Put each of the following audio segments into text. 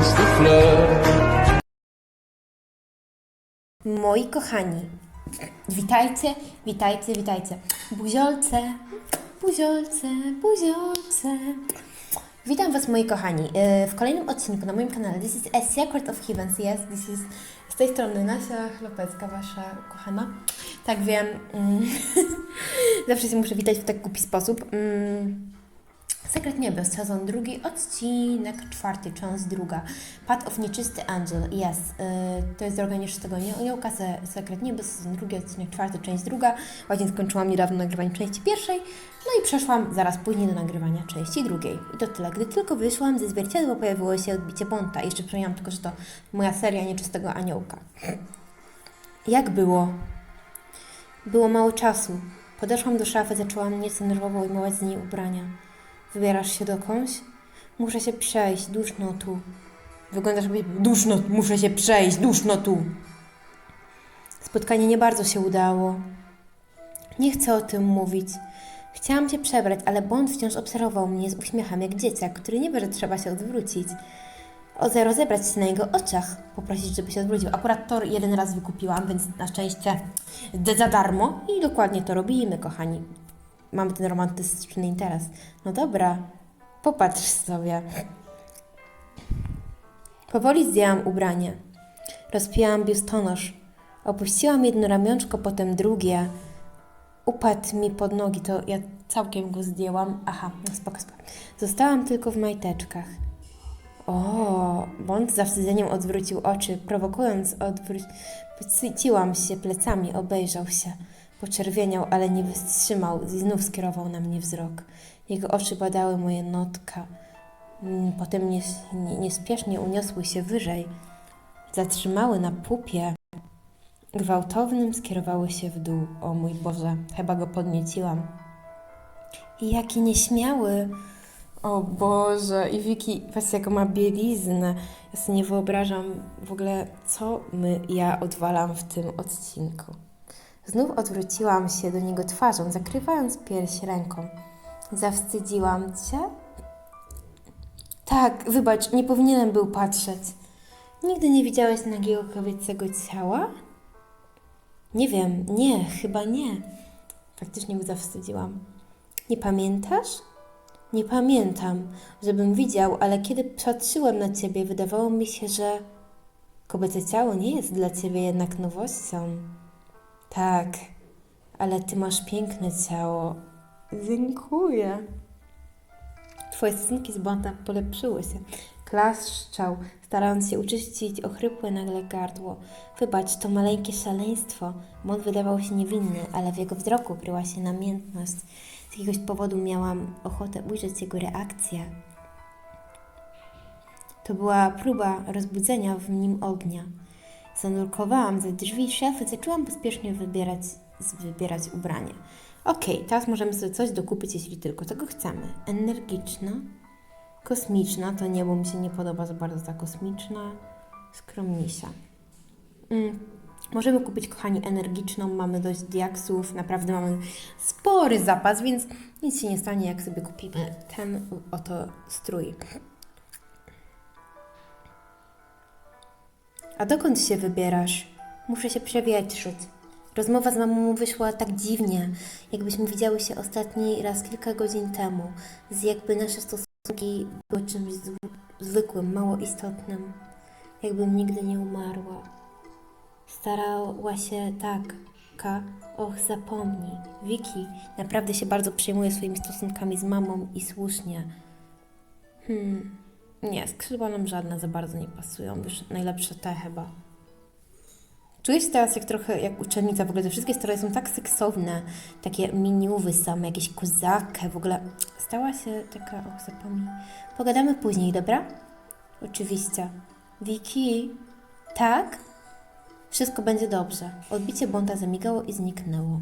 gęsty flair. Moi kochani, witajcie, witajcie, witajcie. Buziolce, buziolce, buziolce. Witam Was, moi kochani, yy, w kolejnym odcinku na moim kanale. This is a Secret of Heavens, yes, this is z tej strony Nasia Chlopecka, Wasza kochana. Tak wiem, mm, zawsze się muszę witać w tak głupi sposób. Mm. Sekret Niebios, sezon drugi, odcinek czwarty, część druga. Pad of Nieczysty Angel, yes. Yy, to jest droga nieczystego aniołka, se, Sekret Niebios, sezon drugi, odcinek czwarty, część druga. Właśnie skończyłam niedawno nagrywanie części pierwszej, no i przeszłam zaraz później do nagrywania części drugiej. I to tyle. Gdy tylko wyszłam ze zwierciadła, pojawiło się odbicie Bonta. Jeszcze przypomniałam tylko, że to moja seria Nieczystego Aniołka. Jak było? Było mało czasu. Podeszłam do szafy, zaczęłam nieco nerwowo ujmować z niej ubrania. Wybierasz się dokądś? Muszę się przejść, duszno tu. Wyglądasz jakby duszno, muszę się przejść, duszno tu. Spotkanie nie bardzo się udało. Nie chcę o tym mówić. Chciałam się przebrać, ale Bond wciąż obserwował mnie z uśmiechem jak dzieciak, który nie wie, że trzeba się odwrócić. O, rozebrać się na jego oczach, poprosić, żeby się odwrócił. Akurat to jeden raz wykupiłam, więc na szczęście za darmo i dokładnie to robimy, kochani. Mamy ten romantyczny interes. No dobra, popatrz sobie. Powoli zdjęłam ubranie. Rozpięłam biustonosz. Opuściłam jedno ramionczko, potem drugie. Upadł mi pod nogi, to ja całkiem go zdjęłam. Aha, no spoko, spoko. Zostałam tylko w majteczkach. O, Bond z zawstydzeniem odwrócił oczy, prowokując odwróć... Podsyciłam się plecami, obejrzał się. Poczerwieniał, ale nie wstrzymał i znów skierował na mnie wzrok. Jego oczy badały moje notka. Mm, Potem nies- nie- niespiesznie uniosły się wyżej. Zatrzymały na pupie. Gwałtownym skierowały się w dół. O mój Boże, chyba go podnieciłam. I jaki nieśmiały! O Boże, i Wiki, patrzcie jaką ma bieliznę. Ja sobie nie wyobrażam w ogóle, co my, ja odwalam w tym odcinku. Znów odwróciłam się do niego twarzą, zakrywając pierś ręką. Zawstydziłam cię? Tak, wybacz, nie powinienem był patrzeć. Nigdy nie widziałeś nagiego kobiecego ciała? Nie wiem, nie, chyba nie. Faktycznie go zawstydziłam. Nie pamiętasz? Nie pamiętam, żebym widział, ale kiedy patrzyłem na ciebie, wydawało mi się, że kobiece ciało nie jest dla ciebie jednak nowością. Tak, ale ty masz piękne ciało. Dziękuję. Twoje stosunki z Bondem polepszyły się. Klaszczał, starając się uczyścić ochrypłe nagle gardło. Wybacz, to maleńkie szaleństwo. Bond wydawał się niewinny, ale w jego wzroku kryła się namiętność. Z jakiegoś powodu miałam ochotę ujrzeć jego reakcję. To była próba rozbudzenia w nim ognia. Zanurkowałam za drzwi szafy, zaczęłam pospiesznie wybierać, wybierać ubranie. Okej, teraz możemy sobie coś dokupić, jeśli tylko tego chcemy. Energiczna, kosmiczna, to nie, bo mi się nie podoba za bardzo ta kosmiczna, skromnisia. Mm. Możemy kupić, kochani, energiczną, mamy dość diaksów, naprawdę mamy spory zapas, więc nic się nie stanie, jak sobie kupimy ten oto strój. A dokąd się wybierasz? Muszę się przewietrzyć. Rozmowa z mamą wyszła tak dziwnie, jakbyśmy widziały się ostatni raz kilka godzin temu. Z jakby nasze stosunki były czymś zw- zwykłym, mało istotnym. Jakbym nigdy nie umarła. Starała się tak. Ka, och, zapomnij. Wiki naprawdę się bardzo przejmuje swoimi stosunkami z mamą i słusznie. Hmm. Nie, skrzydła nam żadne za bardzo nie pasują. Wiesz, najlepsze te chyba. Czuję się teraz jak trochę jak uczennica. W ogóle te wszystkie stroje są tak seksowne. Takie miniuwy same, jakieś kozakę. W ogóle stała się taka... Och, zapomnij. Pogadamy później, dobra? Oczywiście. Wiki? Tak? Wszystko będzie dobrze. Odbicie Bonta zamigało i zniknęło.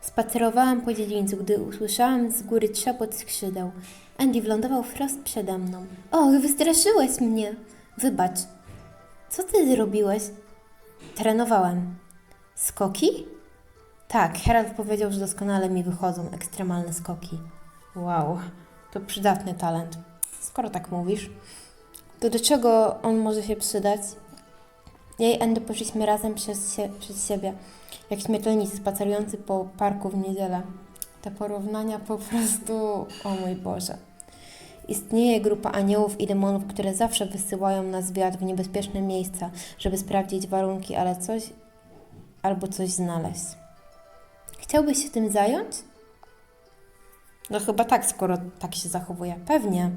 Spacerowałam po dziedzińcu, gdy usłyszałam z góry trzepot skrzydeł. Andy wlądował wprost przede mną. Och, wystraszyłeś mnie! Wybacz. Co ty zrobiłeś? Trenowałem. Skoki? Tak, Herald powiedział, że doskonale mi wychodzą ekstremalne skoki. Wow, to przydatny talent. Skoro tak mówisz. To do czego on może się przydać? Ja i Endo poszliśmy razem przez, przez siebie, jak śmiertelnicy spacerujący po parku w niedzielę. Te porównania po prostu, o mój Boże. Istnieje grupa aniołów i demonów, które zawsze wysyłają na zwiat w niebezpieczne miejsca, żeby sprawdzić warunki, ale coś albo coś znaleźć. Chciałbyś się tym zająć? No chyba tak, skoro tak się zachowuje. Pewnie.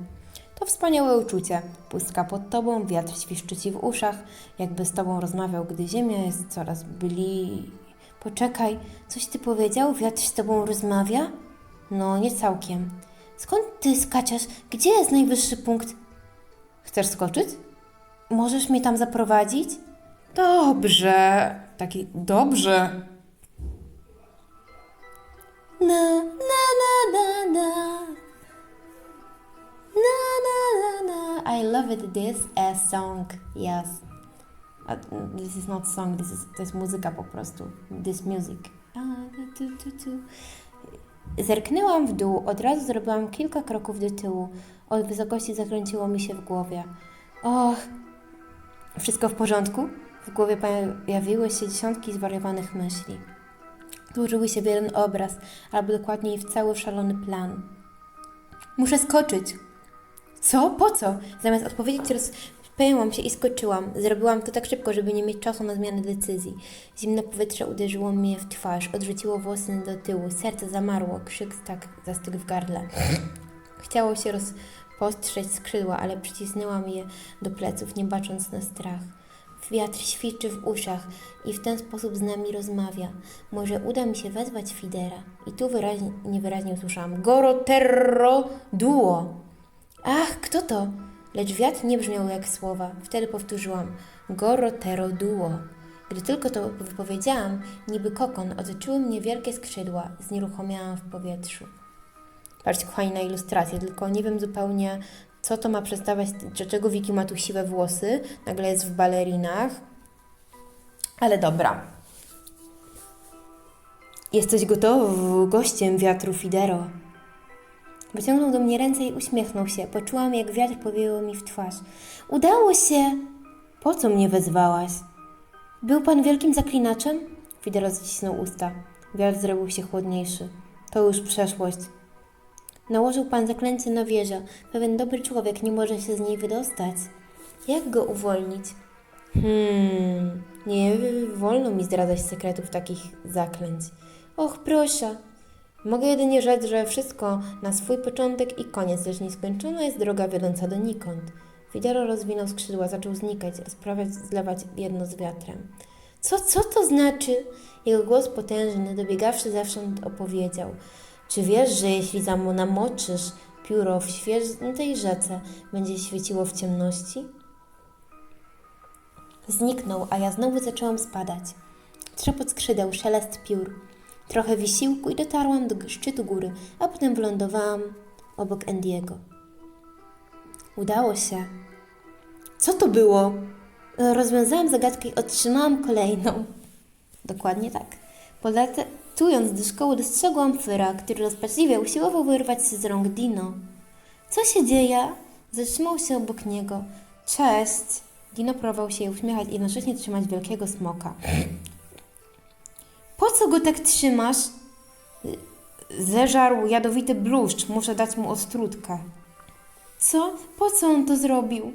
To wspaniałe uczucie. Pustka pod tobą, wiatr świszczy ci w uszach, jakby z tobą rozmawiał, gdy ziemia jest coraz byli. Poczekaj, coś ty powiedział? Wiatr z tobą rozmawia? No, nie całkiem. Skąd ty skaczesz? Gdzie jest najwyższy punkt? Chcesz skoczyć? Możesz mnie tam zaprowadzić? Dobrze. Taki dobrze. Na, na, na, na, na. Na, na, na, na. I love it. This a song. Yes. A, This is not song, this is, to jest muzyka po prostu. This music. A, tu, tu, tu. Zerknęłam w dół, od razu zrobiłam kilka kroków do tyłu. Od wysokości zakręciło mi się w głowie. Och, wszystko w porządku? W głowie pojawiły się dziesiątki zwariowanych myśli. Złożyły się w jeden obraz, albo dokładniej w cały szalony plan. Muszę skoczyć. Co? Po co? Zamiast odpowiedzieć, rozpęłam się i skoczyłam. Zrobiłam to tak szybko, żeby nie mieć czasu na zmianę decyzji. Zimne powietrze uderzyło mnie w twarz, odrzuciło włosy do tyłu, serce zamarło, krzyk tak zastygł w gardle. Chciało się rozpostrzeć skrzydła, ale przycisnęłam je do pleców, nie bacząc na strach. Wiatr świczy w uszach i w ten sposób z nami rozmawia. Może uda mi się wezwać Fidera. I tu wyraźnie, niewyraźnie usłyszałam Goro Terro Duo. Ach, kto to? Lecz wiatr nie brzmiał jak słowa. Wtedy powtórzyłam Goro Terro Duo. Gdy tylko to wypowiedziałam, niby kokon, otoczyły mnie wielkie skrzydła. Znieruchomiałam w powietrzu. Patrzcie, kochani, na ilustrację, tylko nie wiem zupełnie, co to ma przedstawiać, dlaczego Wiki ma tu siwe włosy, nagle jest w balerinach. Ale dobra. Jesteś gotowy, gościem wiatru Fidero. Wyciągnął do mnie ręce i uśmiechnął się. Poczułam, jak wiatr powiewał mi w twarz. Udało się! Po co mnie wezwałaś? Był pan wielkim zaklinaczem? Fidero zacisnął usta. Wiatr zrobił się chłodniejszy. To już przeszłość. Nałożył pan zaklęcie na wieżę. Pewien dobry człowiek nie może się z niej wydostać. Jak go uwolnić? Hmm, nie wolno mi zdradzać sekretów takich zaklęć. Och, proszę. Mogę jedynie rzec, że wszystko na swój początek i koniec, lecz nieskończona jest droga wiodąca donikąd. Fidero rozwinął skrzydła, zaczął znikać, rozprawiać, zlewać jedno z wiatrem. Co, co to znaczy? Jego głos potężny, dobiegawszy zewsząd, opowiedział. Czy wiesz, że jeśli namoczysz pióro w świętej rzece, będzie świeciło w ciemności? Zniknął, a ja znowu zaczęłam spadać. Trzepot skrzydeł, szelest piór. Trochę wysiłku i dotarłam do szczytu góry, a potem wylądowałam obok Endiego. Udało się. Co to było? Rozwiązałam zagadkę i otrzymałam kolejną. Dokładnie tak. Podlatując do szkoły dostrzegłam Fyra, który rozpaczliwie usiłował wyrwać się z rąk Dino. Co się dzieje? Zatrzymał się obok niego. Cześć! Dino próbował się uśmiechać i jednocześnie trzymać wielkiego smoka. Po co go tak trzymasz? Zeżarł jadowity bluszcz. Muszę dać mu ostrutkę. Co? Po co on to zrobił?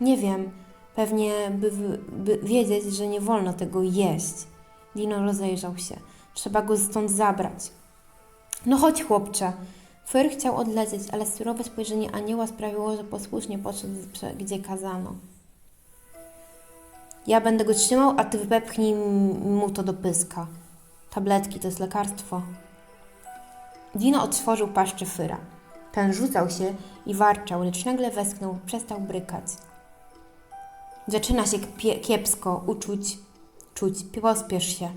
Nie wiem. Pewnie by, by wiedzieć, że nie wolno tego jeść. Dino rozejrzał się. Trzeba go stąd zabrać. No chodź, chłopcze. Fyr chciał odlecieć, ale surowe spojrzenie anioła sprawiło, że posłusznie poszedł, gdzie kazano. Ja będę go trzymał, a ty wepchnij mu to do pyska. Tabletki to jest lekarstwo. Dino otworzył paszczę Fyra. Ten rzucał się i warczał, lecz nagle westchnął, przestał brykać. Zaczyna się kiepsko, uczuć, czuć, pospiesz się.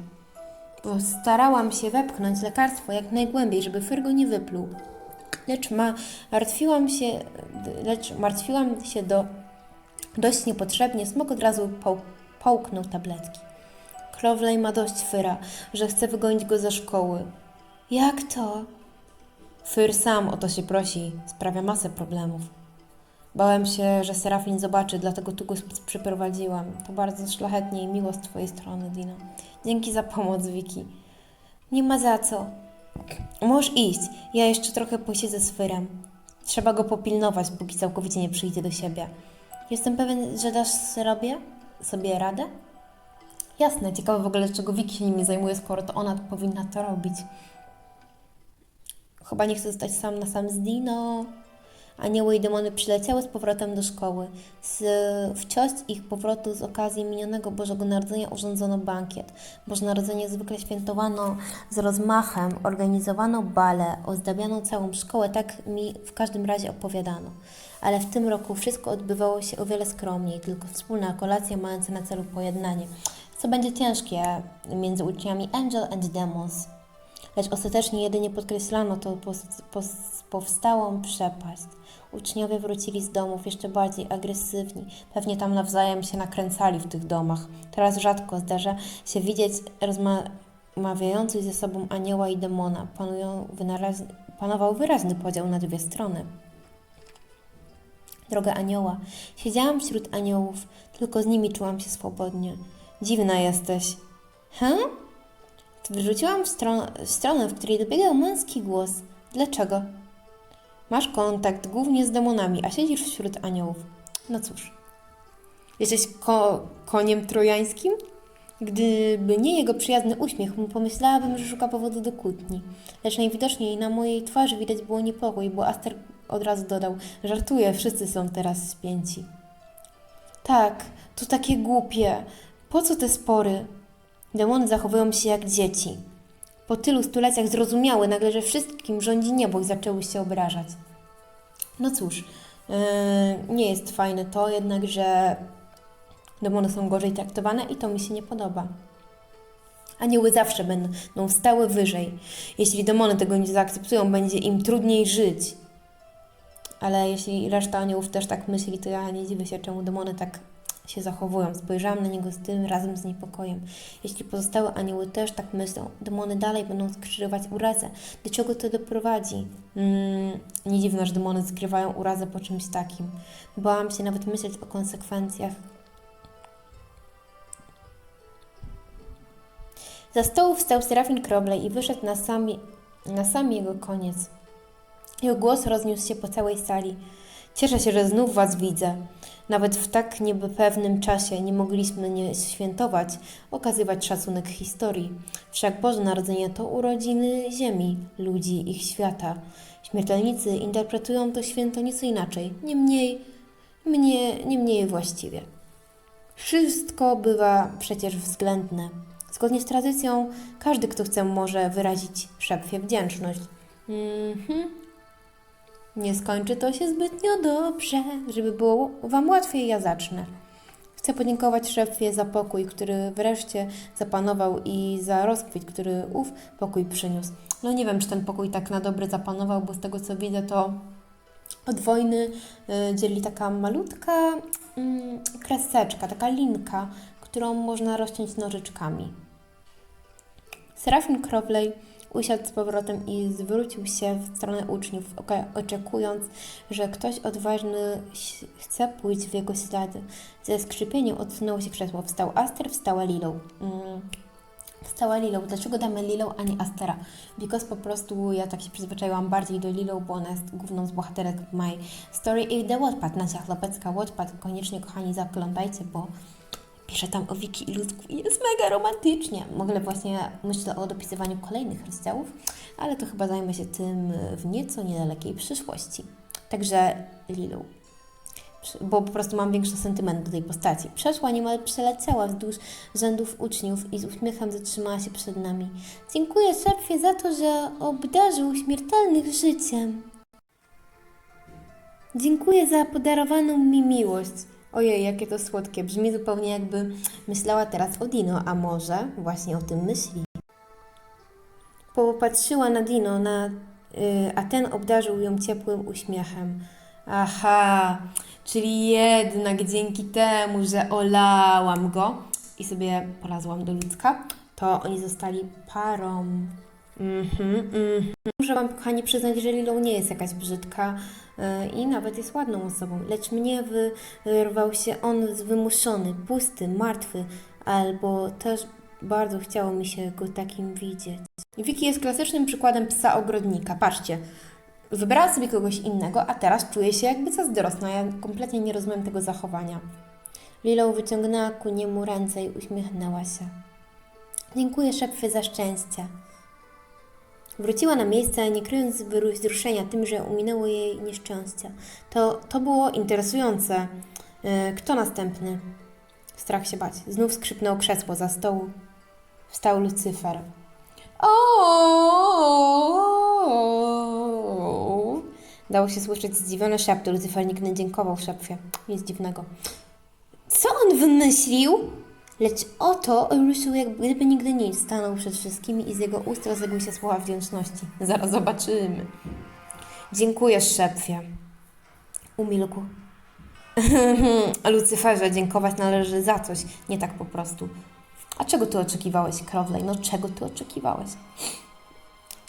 Starałam się wepchnąć lekarstwo jak najgłębiej, żeby Fyrgo nie wypluł. Lecz martwiłam się, lecz martwiłam się do dość niepotrzebnie. Smok od razu poł, połknął tabletki. Crowley ma dość Fyra, że chce wygonić go ze szkoły. Jak to? Fyr sam o to się prosi, sprawia masę problemów. Bałem się, że Serafin zobaczy, dlatego tu go przyprowadziłam. To bardzo szlachetnie i miło z Twojej strony, Dino. Dzięki za pomoc, Wiki. Nie ma za co. Możesz iść. Ja jeszcze trochę posiedzę z Fyrem. Trzeba go popilnować, póki całkowicie nie przyjdzie do siebie. Jestem pewien, że dasz sobie, sobie radę? Jasne, ciekawe w ogóle, dlaczego Wiki się nim nie zajmuje, skoro to ona powinna to robić. Chyba nie chcę zostać sam na sam z Dino. Anioły i demony przyleciały z powrotem do szkoły. Z, w ciość ich powrotu z okazji minionego Bożego Narodzenia urządzono bankiet. Boże Narodzenie zwykle świętowano z rozmachem, organizowano bale, ozdabiano całą szkołę, tak mi w każdym razie opowiadano. Ale w tym roku wszystko odbywało się o wiele skromniej, tylko wspólna kolacja mająca na celu pojednanie, co będzie ciężkie między uczniami Angel and Demons lecz ostatecznie jedynie podkreślano pos, powstałą przepaść. Uczniowie wrócili z domów jeszcze bardziej agresywni. Pewnie tam nawzajem się nakręcali w tych domach. Teraz rzadko zdarza się widzieć rozmawiających ze sobą anioła i demona. Panują panował wyraźny podział na dwie strony. Droga anioła, siedziałam wśród aniołów, tylko z nimi czułam się swobodnie. Dziwna jesteś. Hm? Wyrzuciłam w, stron- w stronę, w której dobiegał męski głos. Dlaczego? Masz kontakt głównie z demonami, a siedzisz wśród aniołów. No cóż. Jesteś ko- koniem trojańskim? Gdyby nie jego przyjazny uśmiech, pomyślałabym, że szuka powodu do kłótni. Lecz najwidoczniej na mojej twarzy widać było niepokój, bo Aster od razu dodał: Żartuję, wszyscy są teraz spięci. Tak, to takie głupie. Po co te spory? Demony zachowują się jak dzieci. Po tylu stuleciach zrozumiały nagle, że wszystkim rządzi niebo i zaczęły się obrażać. No cóż, yy, nie jest fajne to, jednak, że demony są gorzej traktowane i to mi się nie podoba. Anioły zawsze będą stały wyżej. Jeśli demony tego nie zaakceptują, będzie im trudniej żyć. Ale jeśli reszta aniołów też tak myśli, to ja nie dziwię się, czemu demony tak się zachowują. Spojrzałam na niego z tym razem z niepokojem. Jeśli pozostałe anioły też tak myślą, demony dalej będą skrzyżować urazę. Do czego to doprowadzi? Mm, nie dziwne, że demony skrywają urazę po czymś takim. Bałam się nawet myśleć o konsekwencjach. Za stołu wstał Serafin Krobley i wyszedł na sam, na sam jego koniec. Jego głos rozniósł się po całej sali. Cieszę się, że znów Was widzę. Nawet w tak niepewnym czasie nie mogliśmy nie świętować, okazywać szacunek historii. Wszak Boże Narodzenie to urodziny Ziemi, ludzi, ich świata. Śmiertelnicy interpretują to święto nieco inaczej, niemniej, mnie, niemniej właściwie. Wszystko bywa przecież względne. Zgodnie z tradycją, każdy, kto chce, może wyrazić szepwie wdzięczność. Mhm. Nie skończy to się zbytnio dobrze. Żeby było Wam łatwiej, ja zacznę. Chcę podziękować szefie za pokój, który wreszcie zapanował i za rozkwit, który ów pokój przyniósł. No nie wiem, czy ten pokój tak na dobre zapanował, bo z tego co widzę, to od wojny y, dzieli taka malutka y, kreseczka, taka linka, którą można rozciąć nożyczkami. Serafin Crowley usiadł z powrotem i zwrócił się w stronę uczniów, oczekując, że ktoś odważny chce pójść w jego ślady. Ze skrzypieniem odsunęło się krzesło. Wstał Aster, wstała Lilą. Mm. Wstała Lilą. Dlaczego damy Lilą, a nie Astera? Because po prostu ja tak się przyzwyczaiłam bardziej do Lilą, bo ona jest główną z bohaterek My Story i The Wattpad. Nacia Chlopecka Wattpad. Koniecznie, kochani, zaglądajcie, bo pisze tam o Wiki i ludzku i jest mega romantycznie. Ogóle właśnie myślę o dopisywaniu kolejnych rozdziałów, ale to chyba zajmę się tym w nieco niedalekiej przyszłości. Także Lilu. Bo po prostu mam większy sentyment do tej postaci. Przeszła, niemal przeleciała wzdłuż rzędów uczniów i z uśmiechem zatrzymała się przed nami. Dziękuję szefie za to, że obdarzył śmiertelnych życiem. Dziękuję za podarowaną mi miłość. Ojej, jakie to słodkie. Brzmi zupełnie jakby myślała teraz o Dino, a może właśnie o tym myśli. Popatrzyła na Dino, na, y, a ten obdarzył ją ciepłym uśmiechem. Aha, czyli jednak dzięki temu, że olałam go i sobie polazłam do ludzka, to oni zostali parą. Mhm, mhm. Muszę Wam, kochani, przyznać, że Lilą nie jest jakaś brzydka e, i nawet jest ładną osobą, lecz mnie wyrwał się on wymuszony, pusty, martwy, albo też bardzo chciało mi się go takim widzieć. Wiki jest klasycznym przykładem psa ogrodnika. Patrzcie, wybrała sobie kogoś innego, a teraz czuje się jakby zazdrosna. Ja kompletnie nie rozumiem tego zachowania. Lilą wyciągnęła ku niemu ręce i uśmiechnęła się. Dziękuję szepfy za szczęście. Wróciła na miejsce, nie kryjąc wzruszenia tym, że uminęło jej nieszczęście. To, to było interesujące. E, Kto następny? Strach się bać. Znów skrzypnął krzesło za stołu. Wstał Lucyfer. O! Dało się słyszeć zdziwione szepty. Lucyfer nigdy nie dziękował szepfie. Nic dziwnego. Co on wymyślił? Lecz oto ruszył jak gdyby nigdy nic. Stanął przed wszystkimi i z jego ust rozległy się słowa wdzięczności. Zaraz zobaczymy. Dziękuję, szepfie. Umilkł. Lucyferze, dziękować należy za coś, nie tak po prostu. A czego ty oczekiwałeś, Crowley? No czego ty oczekiwałeś?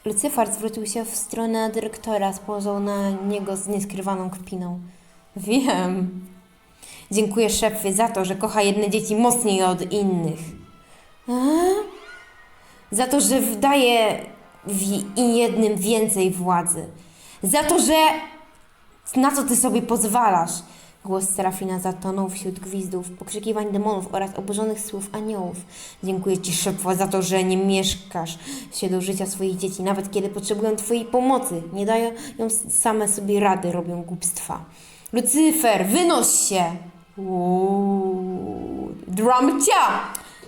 Lucyfer zwrócił się w stronę dyrektora, spojrzał na niego z nieskrywaną kpiną. Wiem. Dziękuję szefie za to, że kocha jedne dzieci mocniej od innych. A? Za to, że wdaje w jednym więcej władzy. Za to, że na co ty sobie pozwalasz? Głos Serafina zatonął wśród gwizdów, pokrzykiwań demonów oraz oburzonych słów aniołów. Dziękuję Ci, szepła, za to, że nie mieszkasz się do życia swoich dzieci, nawet kiedy potrzebują Twojej pomocy. Nie dają same sobie rady, robią głupstwa. Lucyfer, wynoś się! Uuu, dramcia!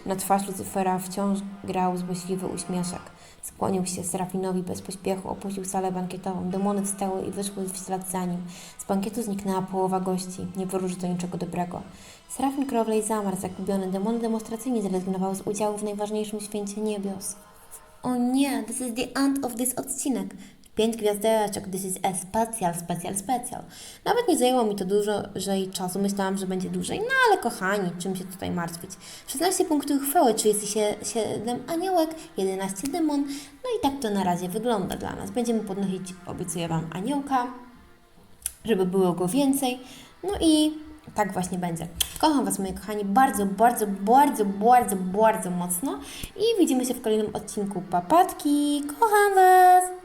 Na twarz Lucyfera wciąż grał złośliwy uśmieszek. Skłonił się Serafinowi bez pośpiechu, opuścił salę bankietową. Demony wstały i wyszły w ślad za nim. Z bankietu zniknęła połowa gości. Nie wróży to niczego dobrego. Serafin Crowley zamarł zagubiony. Demony demonstracyjnie zrezygnował z udziału w najważniejszym święcie niebios. O nie, this is the end of this odcinek. Pięć gwiazdeczek, this is a special, special, special. Nawet nie zajęło mi to dużo że i czasu, myślałam, że będzie dłużej, no ale kochani, czym się tutaj martwić? 16 punktów chwały, 37 aniołek, 11 demon, no i tak to na razie wygląda dla nas. Będziemy podnosić, obiecuję Wam, aniołka, żeby było go więcej, no i tak właśnie będzie. Kocham Was, moi kochani, bardzo, bardzo, bardzo, bardzo, bardzo mocno i widzimy się w kolejnym odcinku Papatki. Kocham Was!